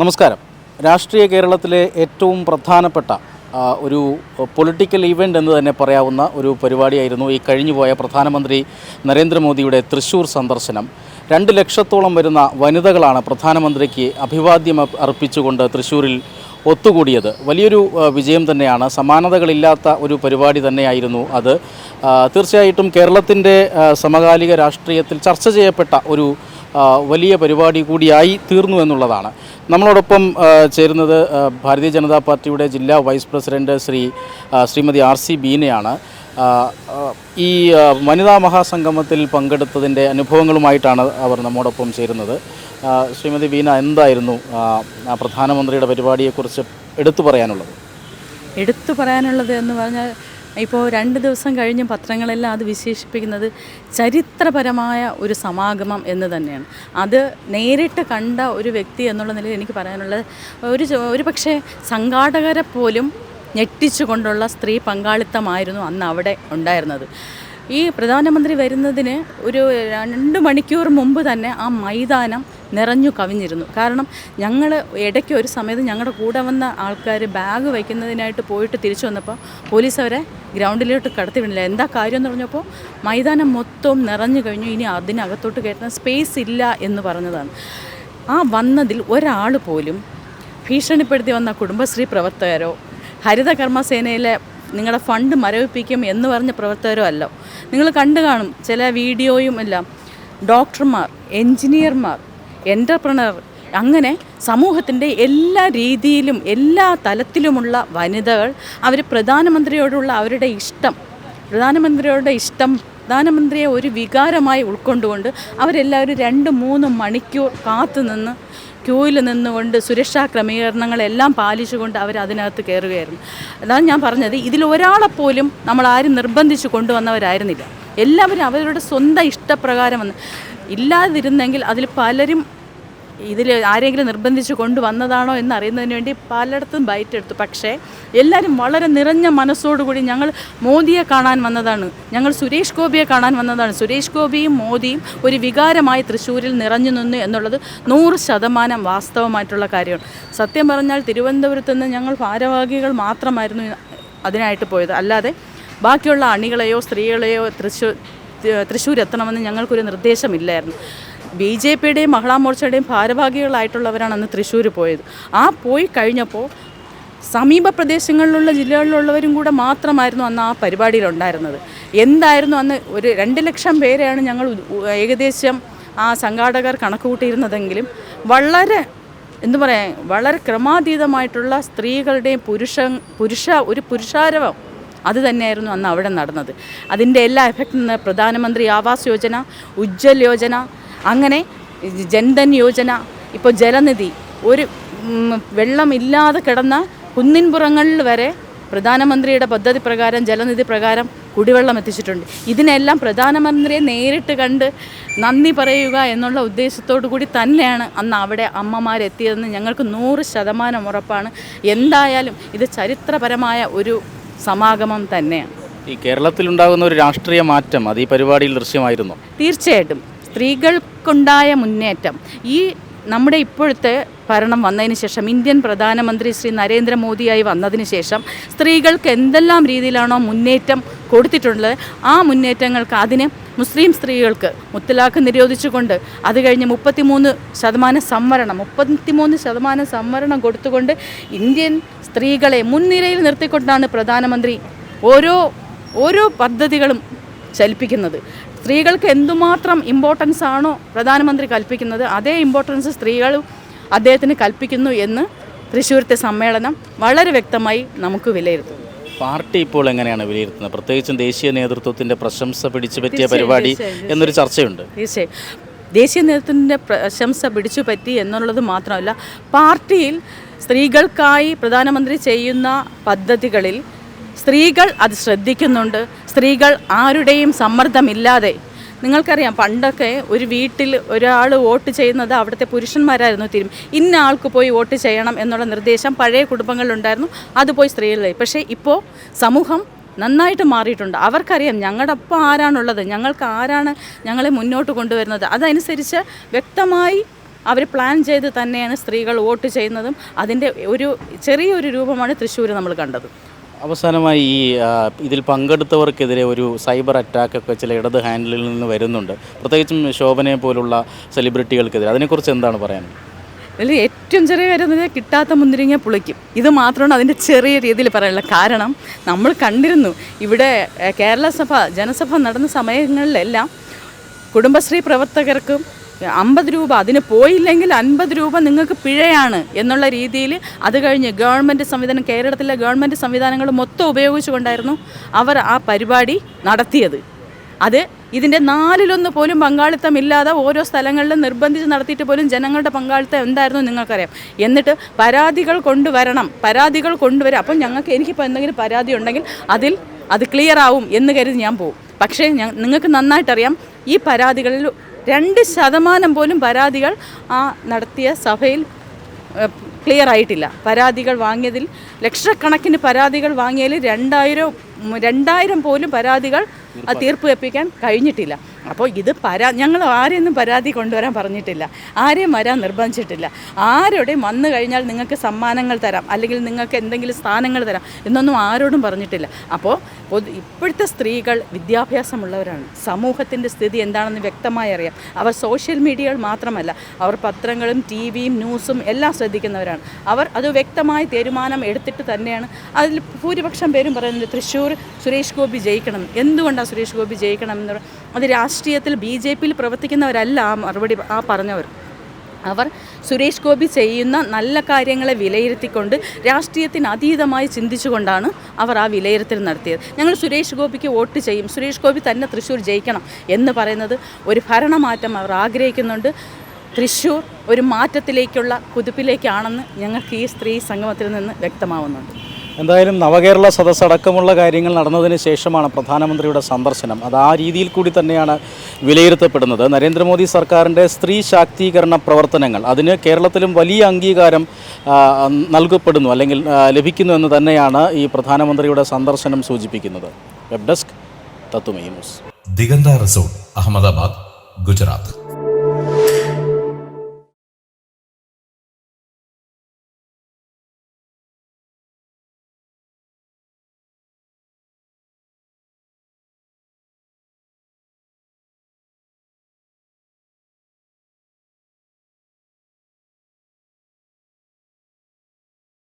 നമസ്കാരം. രാഷ്ട്രീയ കേരളത്തിലെ ഏറ്റവും പ്രധാനപ്പെട്ട ഒരു പൊളിറ്റിക്കൽ ഇവന്റ് എന്ന് തന്നെ പറയാവുന്ന ഒരു പരിപാടിയായിരുന്നു ഈ കഴിഞ്ഞുപോയ പ്രധാനമന്ത്രി നരേന്ദ്രമോദിയുടെ തൃശ്ശൂർ സന്ദർശനം. രണ്ട് ലക്ഷത്തോളം വരുന്ന വനിതകളാണ് പ്രധാനമന്ത്രിക്ക് അഭിവാദ്യം അർപ്പിച്ചുകൊണ്ട് തൃശ്ശൂരിൽ ഒത്തുകൂടിയത്. വലിയൊരു വിജയം തന്നെയാണ്. സമാനതകളില്ലാത്ത ഒരു പരിപാടി തന്നെയായിരുന്നു അത്. തീർച്ചയായിട്ടും കേരളത്തിന്റെ സമകാലിക രാഷ്ട്രീയത്തിൽ ചർച്ച ചെയ്യപ്പെട്ട ഒരു വലിയ പരിപാടി കൂടിയായി തീർന്നു എന്നുള്ളതാണ്. നമ്മളോടൊപ്പം ചേരുന്നത് ഭാരതീയ ജനതാ പാർട്ടിയുടെ ജില്ലാ vice president Shri Shrimati R C ബീനയാണ്. ഈ വനിതാ മഹാസംഗമത്തിൽ പങ്കെടുത്തതിന്റെ അനുഭവങ്ങളുമായിട്ടാണ് അവർ നമ്മോടൊപ്പം ചേരുന്നത്. ശ്രീമതി ബീന എന്തായിരുന്നു പ്രധാനമന്ത്രിയുടെ പരിപാടിയെക്കുറിച്ച് എടുത്തു പറയാനുള്ളത്? എടുത്തു പറയാനുള്ളത് എന്ന് പറഞ്ഞാൽ ഇപ്പോൾ രണ്ട് ദിവസം കഴിഞ്ഞ് പത്രങ്ങളെല്ലാം അത് വിശേഷിപ്പിക്കുന്നത് ചരിത്രപരമായ ഒരു സമാഗമം എന്ന് തന്നെയാണ്. അത് നേരിട്ട് കണ്ട ഒരു വ്യക്തി എന്നുള്ള നിലയിൽ എനിക്ക് പറയാനുള്ളത് ഒരു ഒരു പക്ഷേ സംഘാടകരെ പോലും ഞെട്ടിച്ചുകൊണ്ടുള്ള സ്ത്രീ പങ്കാളിത്തമായിരുന്നു അന്ന് അവിടെ ഉണ്ടായിരുന്നത്. ഈ പ്രധാനമന്ത്രി വരുന്നതിന് ഒരു രണ്ട് മണിക്കൂർ മുമ്പ് തന്നെ ആ മൈതാനം നിറഞ്ഞു കവിഞ്ഞിരുന്നു. കാരണം ഞങ്ങൾ ഇടയ്ക്ക് ഒരു സമയത്ത് ഞങ്ങളുടെ കൂടെ വന്ന ആൾക്കാർ ബാഗ് വയ്ക്കുന്നതിനായിട്ട് പോയിട്ട് തിരിച്ചു വന്നപ്പോൾ പോലീസ് അവരെ ഗ്രൗണ്ടിലോട്ട് കടത്തി വിടില്ല. എന്താ കാര്യം എന്ന് പറഞ്ഞപ്പോൾ മൈതാനം മൊത്തം നിറഞ്ഞു കഴിഞ്ഞു. ഇനി അതിനകത്തോട്ട് കയറ്റുന്ന സ്പേസ് ഇല്ല എന്ന് പറഞ്ഞതാണ്. ആ വന്നതിൽ ഒരാൾ പോലും ഭീഷണിപ്പെടുത്തി വന്ന കുടുംബശ്രീ പ്രവർത്തകരോ ഹരിതകർമ്മ സേനയിലെ നിങ്ങളുടെ ഫണ്ട് മരവിപ്പിക്കും എന്ന് പറഞ്ഞ പ്രവർത്തകരോ അല്ല. നിങ്ങൾ കണ്ടു കാണും. ചില വീഡിയോയും എല്ലാം ഡോക്ടർമാർ എൻജിനീയർമാർ എന്റർപ്രണർ അങ്ങനെ സമൂഹത്തിന്റെ എല്ലാ രീതിയിലും എല്ലാ തലത്തിലുമുള്ള വനിതകൾ അവർ പ്രധാനമന്ത്രിയോടുള്ള അവരുടെ ഇഷ്ടം പ്രധാനമന്ത്രിയോടുടെ ഇഷ്ടം പ്രധാനമന്ത്രിയെ ഒരു വികാരമായി ഉൾക്കൊണ്ടുകൊണ്ട് അവരെല്ലാവരും രണ്ട് മൂന്ന് മണിക്കൂർ കാത്തുനിന്ന് ക്യൂവിൽ നിന്നുകൊണ്ട് സുരക്ഷാ ക്രമീകരണങ്ങളെല്ലാം പാലിച്ചുകൊണ്ട് അവർ അതിനകത്ത് കയറുകയായിരുന്നു. അതാണ് ഞാൻ പറഞ്ഞത്. ഇതിൽ ഒരാളെപ്പോലും നമ്മൾ ആരും നിർബന്ധിച്ച് കൊണ്ടുവന്നവരായിരുന്നില്ല. എല്ലാവരും അവരുടെ സ്വന്തം ഇഷ്ടപ്രകാരം വന്ന് ഇല്ലാതിരുന്നെങ്കിൽ അതിൽ പലരും ഇതിൽ ആരെങ്കിലും നിർബന്ധിച്ച് കൊണ്ടുവന്നതാണോ എന്ന് അറിയുന്നതിന് വേണ്ടി പലയിടത്തും ബൈറ്റ് എടുത്തു. പക്ഷേ എല്ലാവരും വളരെ നിറഞ്ഞ മനസ്സോടുകൂടി ഞങ്ങൾ മോദിയെ കാണാൻ വന്നതാണ്. ഞങ്ങൾ സുരേഷ് ഗോപിയെ കാണാൻ വന്നതാണ്. സുരേഷ് ഗോപിയും മോദിയും ഒരു വികാരമായി തൃശ്ശൂരിൽ നിറഞ്ഞു നിന്നു എന്നുള്ളത് നൂറ് ശതമാനം വാസ്തവമായിട്ടുള്ള കാര്യമാണ്. സത്യം പറഞ്ഞാൽ തിരുവനന്തപുരത്ത് നിന്ന് ഞങ്ങൾ ഭാരവാഹികൾ മാത്രമായിരുന്നു അതിനായിട്ട് പോയത്. അല്ലാതെ ബാക്കിയുള്ള അണികളെയോ സ്ത്രീകളെയോ തൃശ്ശൂർ തൃശ്ശൂർ എത്തണമെന്ന് ഞങ്ങൾക്കൊരു നിർദ്ദേശമില്ലായിരുന്നു. ബി ജെ പിയുടെയും മഹിളാ മോർച്ചയുടെയും ഭാരവാഹികളായിട്ടുള്ളവരാണ് അന്ന് തൃശ്ശൂർ പോയത്. ആ പോയി കഴിഞ്ഞപ്പോൾ സമീപ പ്രദേശങ്ങളിലുള്ള ജില്ലകളിലുള്ളവരും കൂടെ മാത്രമായിരുന്നു അന്ന് ആ പരിപാടിയിലുണ്ടായിരുന്നത്. എന്തായിരുന്നു അന്ന് ഒരു രണ്ട് ലക്ഷം പേരെയാണ് ഞങ്ങൾ ഏകദേശം ആ സംഘാടകർ കണക്ക് കൂട്ടിയിരുന്നതെങ്കിലും വളരെ എന്തു പറയാൻ വളരെ ക്രമാതീതമായിട്ടുള്ള സ്ത്രീകളുടെയും പുരുഷ പുരുഷ ഒരു പുരുഷാരവം അത് തന്നെയായിരുന്നു അന്ന് അവിടെ നടന്നത്. അതിന്റെ എല്ലാ എഫക്റ്റും പ്രധാനമന്ത്രി ആവാസ് യോജന ഉജ്ജൽ യോജന അങ്ങനെ ജൻധൻ യോജന ഇപ്പോൾ ജലനിധി ഒരു വെള്ളമില്ലാതെ കിടന്ന കുന്നിൻപുറങ്ങളിൽ വരെ പ്രധാനമന്ത്രിയുടെ പദ്ധതി പ്രകാരം ജലനിധി പ്രകാരം കുടിവെള്ളം എത്തിച്ചിട്ടുണ്ട്. ഇതിനെല്ലാം പ്രധാനമന്ത്രിയെ നേരിട്ട് കണ്ട് നന്ദി പറയുക എന്നുള്ള ഉദ്ദേശത്തോടു കൂടി തന്നെയാണ് അന്ന് അവിടെ അമ്മമാരെത്തിയതെന്ന് ഞങ്ങൾക്ക് നൂറ് ശതമാനം ഉറപ്പാണ്. എന്തായാലും ഇത് ചരിത്രപരമായ ഒരു സമാഗമം തന്നെയാണ് ഈ കേരളത്തിൽ ഉണ്ടാകുന്ന ഒരു രാഷ്ട്രീയ മാറ്റം അത് ഈ പരിപാടിയിൽ ദൃശ്യമായിരുന്നു. തീർച്ചയായിട്ടും. സ്ത്രീകൾക്കുണ്ടായ മുന്നേറ്റം. ഈ നമ്മുടെ ഇപ്പോഴത്തെ ഭരണം വന്നതിന് ശേഷം ഇന്ത്യൻ പ്രധാനമന്ത്രി ശ്രീ നരേന്ദ്രമോദിയായി വന്നതിന് ശേഷം സ്ത്രീകൾക്ക് എന്തെല്ലാം രീതിയിലാണോ മുന്നേറ്റം കൊടുത്തിട്ടുള്ളത് ആ മുന്നേറ്റങ്ങൾക്ക് അതിന് മുസ്ലിം സ്ത്രീകൾക്ക് മുത്തലാഖ് നിരോധിച്ചുകൊണ്ട് അത് കഴിഞ്ഞ് മുപ്പത്തിമൂന്ന് ശതമാനം സംവരണം മുപ്പത്തിമൂന്ന് ശതമാനം സംവരണം കൊടുത്തുകൊണ്ട് ഇന്ത്യൻ സ്ത്രീകളെ മുൻനിരയിൽ നിർത്തിക്കൊണ്ടാണ് പ്രധാനമന്ത്രി ഓരോ ഓരോ പദ്ധതികളും ചലിപ്പിക്കുന്നത്. സ്ത്രീകൾക്ക് എന്തുമാത്രം ഇമ്പോർട്ടൻസ് ആണോ പ്രധാനമന്ത്രി കൽപ്പിക്കുന്നത് അതേ ഇമ്പോർട്ടൻസ് സ്ത്രീകളും അദ്ദേഹത്തിന് കൽപ്പിക്കുന്നു എന്ന് തൃശ്ശൂരത്തെ സമ്മേളനം വളരെ വ്യക്തമായി നമുക്ക് വിലയിരുത്തും പാർട്ടി ഇപ്പോൾ എങ്ങനെയാണ് വിലയിരുത്തുന്നത്? പ്രത്യേകിച്ചും ദേശീയ നേതൃത്വത്തിന്റെ പ്രശംസ പിടിച്ചു പറ്റിയ പരിപാടി എന്നൊരു ചർച്ചയുണ്ട്. തീർച്ചയായും. ദേശീയ നേതൃത്വത്തിന്റെ പ്രശംസ പിടിച്ചു പറ്റി എന്നുള്ളത് മാത്രമല്ല പാർട്ടിയിൽ സ്ത്രീകൾക്കായി പ്രധാനമന്ത്രി ചെയ്യുന്ന പദ്ധതികളിൽ സ്ത്രീകൾ അത് ശ്രദ്ധിക്കുന്നുണ്ട്. സ്ത്രീകൾ ആരുടെയും സമ്മർദ്ദമില്ലാതെ. നിങ്ങൾക്കറിയാം പണ്ടൊക്കെ ഒരു വീട്ടിൽ ഒരാൾ വോട്ട് ചെയ്യുന്നത് അവിടുത്തെ പുരുഷന്മാരായിരുന്നു തീരും. ഇന്ന ആൾക്ക് പോയി വോട്ട് ചെയ്യണം എന്നുള്ള നിർദ്ദേശം പഴയ കുടുംബങ്ങളിലുണ്ടായിരുന്നു. അത് പോയി സ്ത്രീകളിലായി. പക്ഷേ ഇപ്പോൾ സമൂഹം നന്നായിട്ട് മാറിയിട്ടുണ്ട്. അവർക്കറിയാം ഞങ്ങളുടെ ഒപ്പം ആരാണുള്ളത്? ഞങ്ങൾക്ക് ആരാണ് ഞങ്ങളെ മുന്നോട്ട് കൊണ്ടുവരുന്നത്? അതനുസരിച്ച് വ്യക്തമായി അവർ പ്ലാൻ ചെയ്ത് തന്നെയാണ് സ്ത്രീകൾ വോട്ട് ചെയ്യുന്നതും. അതിന്റെ ഒരു ചെറിയൊരു രൂപമാണ് തൃശ്ശൂർ നമ്മൾ കണ്ടത്. അവസാനമായി ഈ ഇതിൽ പങ്കെടുത്തവർക്കെതിരെ ഒരു സൈബർ അറ്റാക്കൊക്കെ ചില ഇടത് ഹാൻഡിലിൽ നിന്ന് വരുന്നുണ്ട്. പ്രത്യേകിച്ചും ശോഭനയെ പോലുള്ള സെലിബ്രിറ്റികൾക്കെതിരെ. അതിനെക്കുറിച്ച് എന്താണ് പറയാനുള്ളത് അതിൽ ഏറ്റവും ചെറിയ കാര്യം എന്ന് കിട്ടാത്ത മുന്തിരിങ്ങ പുളിക്കും. ഇത് മാത്രമാണ് അതിന്റെ ചെറിയ രീതിയിൽ പറയാനുള്ള കാരണം. നമ്മൾ കണ്ടിരുന്നു ഇവിടെ കേരള സഭ ജനസഭ നടന്ന സമയങ്ങളിലെല്ലാം കുടുംബശ്രീ പ്രവർത്തകർക്കും അമ്പത് രൂപ അതിന് പോയില്ലെങ്കിൽ അൻപത് രൂപ നിങ്ങൾക്ക് പിഴയാണ് എന്നുള്ള രീതിയിൽ അത് കഴിഞ്ഞ് ഗവൺമെന്റ് സംവിധാനം കേരളത്തിലെ ഗവൺമെന്റ് സംവിധാനങ്ങൾ മൊത്തം ഉപയോഗിച്ചുകൊണ്ടായിരുന്നു അവർ ആ പരിപാടി നടത്തിയത്. അത് ഇതിന്റെ നാലിലൊന്ന് പോലും പങ്കാളിത്തമില്ലാതെ ഓരോ സ്ഥലങ്ങളിലും നിർബന്ധിച്ച് നടത്തിയിട്ട് പോലും ജനങ്ങളുടെ പങ്കാളിത്തം എന്തായിരുന്നു നിങ്ങൾക്കറിയാം. എന്നിട്ട് പരാതികൾ കൊണ്ടുവരണം പരാതികൾ കൊണ്ടുവരാം. അപ്പം ഞങ്ങൾക്ക് എനിക്കിപ്പോൾ എന്തെങ്കിലും പരാതി ഉണ്ടെങ്കിൽ അതിൽ അത് ക്ലിയർ ആവും എന്ന് കരുതി ഞാൻ പോകും പക്ഷേ നിങ്ങൾക്ക് നന്നായിട്ടറിയാം ഈ പരാതികളിൽ രണ്ട് ശതമാനം പോലും പരാതികൾ ആ നടത്തിയ സഭയിൽ ക്ലിയർ ആയിട്ടില്ല. പരാതികൾ വാങ്ങിയതിൽ ലക്ഷക്കണക്കിന് പരാതികൾ വാങ്ങിയതിൽ രണ്ടായിരം രണ്ടായിരം പോലും പരാതികൾ തീർപ്പ് എപ്പിക്കാൻ കഴിഞ്ഞിട്ടില്ല. അപ്പോൾ ഇത് പരാ ഞങ്ങൾ ആരെയൊന്നും പരാതി കൊണ്ടുവരാൻ പറഞ്ഞിട്ടില്ല. ആരെയും വരാൻ നിർബന്ധിച്ചിട്ടില്ല. ആരോടെയും വന്നു കഴിഞ്ഞാൽ നിങ്ങൾക്ക് സമ്മാനങ്ങൾ തരാം അല്ലെങ്കിൽ നിങ്ങൾക്ക് എന്തെങ്കിലും സ്ഥാനങ്ങൾ തരാം എന്നൊന്നും ആരോടും പറഞ്ഞിട്ടില്ല. അപ്പോൾ പൊതു ഇപ്പോഴത്തെ സ്ത്രീകൾ വിദ്യാഭ്യാസമുള്ളവരാണ്. സമൂഹത്തിന്റെ സ്ഥിതി എന്താണെന്ന് വ്യക്തമായി അറിയാം. അവർ സോഷ്യൽ മീഡിയകൾ മാത്രമല്ല അവർ പത്രങ്ങളും ടി വിയും ന്യൂസും എല്ലാം ശ്രദ്ധിക്കുന്നവരാണ്. അവർ അത് വ്യക്തമായി തീരുമാനം എടുത്തിട്ട് തന്നെയാണ് അതിൽ ഭൂരിപക്ഷം പേരും പറയുന്നത് തൃശ്ശൂർ സുരേഷ് ഗോപി ജയിക്കണം. എന്തുകൊണ്ടാണ് സുരേഷ് ഗോപി ജയിക്കണം എന്ന് അത് രാഷ്ട്രീയത്തിൽ ബി ജെ പിയിൽ പ്രവർത്തിക്കുന്നവരല്ല ആ മറുപടി ആ പറഞ്ഞവർ. അവർ സുരേഷ് ഗോപി ചെയ്യുന്ന നല്ല കാര്യങ്ങളെ വിലയിരുത്തിക്കൊണ്ട് രാഷ്ട്രീയത്തിന് അതീതമായി ചിന്തിച്ചുകൊണ്ടാണ് അവർ ആ വിലയിരുത്തൽ നടത്തിയത്. ഞങ്ങൾ സുരേഷ് ഗോപിക്ക് വോട്ട് ചെയ്യും. സുരേഷ് ഗോപി തന്നെ തൃശ്ശൂർ ജയിക്കണം എന്ന് പറയുന്നത് ഒരു ഭരണമാറ്റം അവർ ആഗ്രഹിക്കുന്നുണ്ട്. തൃശ്ശൂർ ഒരു മാറ്റത്തിലേക്കുള്ള കുതിപ്പിലേക്കാണെന്ന് ഞങ്ങൾക്ക് ഈ സ്ത്രീ സംഗമത്തിൽ നിന്ന് വ്യക്തമാവുന്നുണ്ട്. എന്തായാലും നവകേരള സദസ് അടക്കമുള്ള കാര്യങ്ങൾ നടന്നതിന് ശേഷമാണ് പ്രധാനമന്ത്രിയുടെ സന്ദർശനം. അത് ആ രീതിയിൽ കൂടി തന്നെയാണ് വിലയിരുത്തപ്പെടുന്നത്. നരേന്ദ്രമോദി സർക്കാരിന്റെ സ്ത്രീ ശാക്തീകരണ പ്രവർത്തനങ്ങൾ അതിന് കേരളത്തിലും വലിയ അംഗീകാരം നൽകപ്പെടുന്നു അല്ലെങ്കിൽ ലഭിക്കുന്നു എന്ന് തന്നെയാണ് ഈ പ്രധാനമന്ത്രിയുടെ സന്ദർശനം സൂചിപ്പിക്കുന്നത്. വെബ് ഡെസ്ക് തത്തുമൈ ന്യൂസ്. ദിഗന്ത റിസോർട്ട് അഹമ്മദാബാദ് ഗുജറാത്ത്.